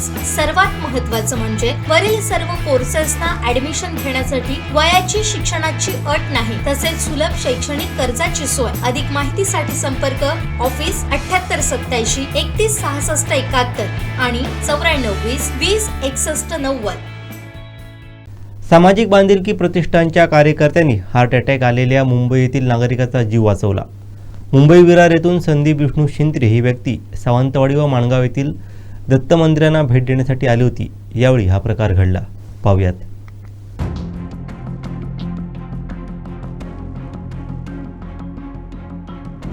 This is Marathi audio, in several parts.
सर्वात महत्वाचं म्हणजे वरील सर्व कोर्सेसना ऍडमिशन घेण्यासाठी वयाची शिक्षणाची अट नाही तसेच सुलभ शैक्षणिक कर्जाची सोय. अधिक माहितीसाठी संपर्क ऑफिस अठ्याहत्तर सत्याऐंशी एकतीस सहासष्ट एकाहत्तर आणि चौऱ्याण्णव वीस वीस एकसष्ट नव्वद. सामाजिक बांधिलकी प्रतिष्ठानच्या कार्यकर्त्यांनी हार्ट अटॅक आलेल्या मुंबई येथील नागरिकाचा जीव वाचवला. मुंबई विरार येथून संदीप विष्णू शिंत्रे ही व्यक्ती सावंतवाडी व माणगाव येथील दत्त मंदिरांना भेट देण्यासाठी आली होती. यावेळी हा प्रकार घडला. पाहुयात.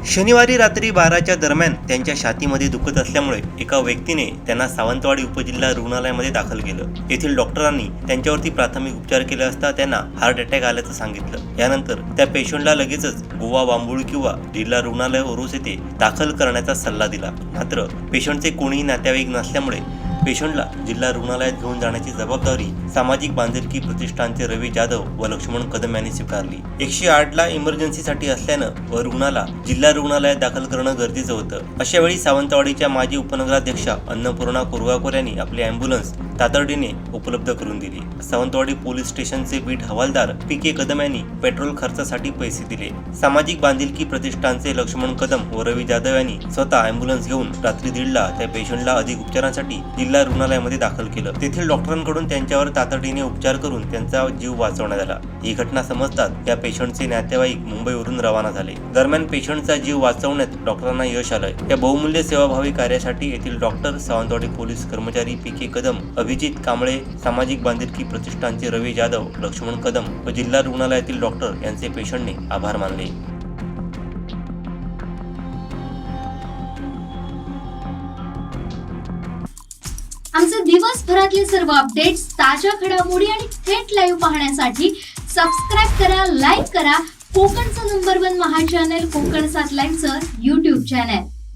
शनिवारी रात्री बाराच्या दरम्यान त्यांच्या छातीमध्ये दुखत असल्यामुळे एका व्यक्तीने त्यांना सावंतवाडी उपजिल्हा रुग्णालयामध्ये दाखल केलं. येथील डॉक्टरांनी त्यांच्यावरती प्राथमिक उपचार केले असता त्यांना हार्ट अटॅक आल्याचं सांगितलं. यानंतर त्या पेशंटला लगेचच गोवा बांबुळ किंवा जिल्हा रुग्णालय ओरोस येथे दाखल करण्याचा सल्ला दिला. मात्र पेशंटचे कोणीही नातेवाईक नसल्यामुळे पेशंटला जिल्हा रुग्णालयात घेऊन जाण्याची जबाबदारी सामाजिक बांधिलकी प्रतिष्ठानचे रवी जाधव व लक्ष्मण कदम यांनी स्वीकारली. एकशे आठला इमर्जन्सीसाठी असल्यानं व रुग्णाला जिल्हा रुग्णालयात दाखल करणं गरजेचं होतं. अशावेळी सावंतवाडीच्या माजी उपनगराध्यक्षा अन्नपूर्णा कोरगावकर यांनी आपली अँब्युलन्स तातडीने उपलब्ध करून दिली. सावंतवाडी पोलीस स्टेशनचे बीट हवालदार पी के कदम यांनी पेट्रोल खर्चासाठी पैसे दिले. सामाजिक बांधिलकी प्रतिष्ठानचे लक्ष्मण कदम व रवी जाधव यांनी स्वतः अँब्युलन्स घेऊन रात्री दीडला त्या पेशंटला अधिक उपचारांसाठी जिल्हा रुग्णालयामध्ये दाखल केलं. तेथील डॉक्टरांकडून त्यांच्यावर तातडीने उपचार करून त्यांचा जीव वाचवण्यात आला. ही घटना समजतात या पेशंटचे नातेवाईक मुंबईवरून रवाना झाले. दरम्यान पेशंटचा जीव वाचवण्यात डॉक्टरांना यश आलंय. या बहुमूल्य सेवाभावी कार्यासाठी येथील डॉक्टर सावंतवाडी पोलीस कर्मचारी पी के कदम अभिजित कांबळे सामाजिक बांधिलकी प्रतिष्ठानचे रवी जाधव लक्ष्मण कदम व जिल्हा रुग्णालयातील डॉक्टर यांचे पेशंटने आभार मानले. आमचे दिवसभरातले सर्व अपडेट्स ताज्या घडामोडी आणि थेट लाईव्ह पाहण्यासाठी सबस्क्राईब करा लाईक करा. कोकणचं नंबर वन महा चॅनल कोकण सात लाईनचं युट्यूब चॅनल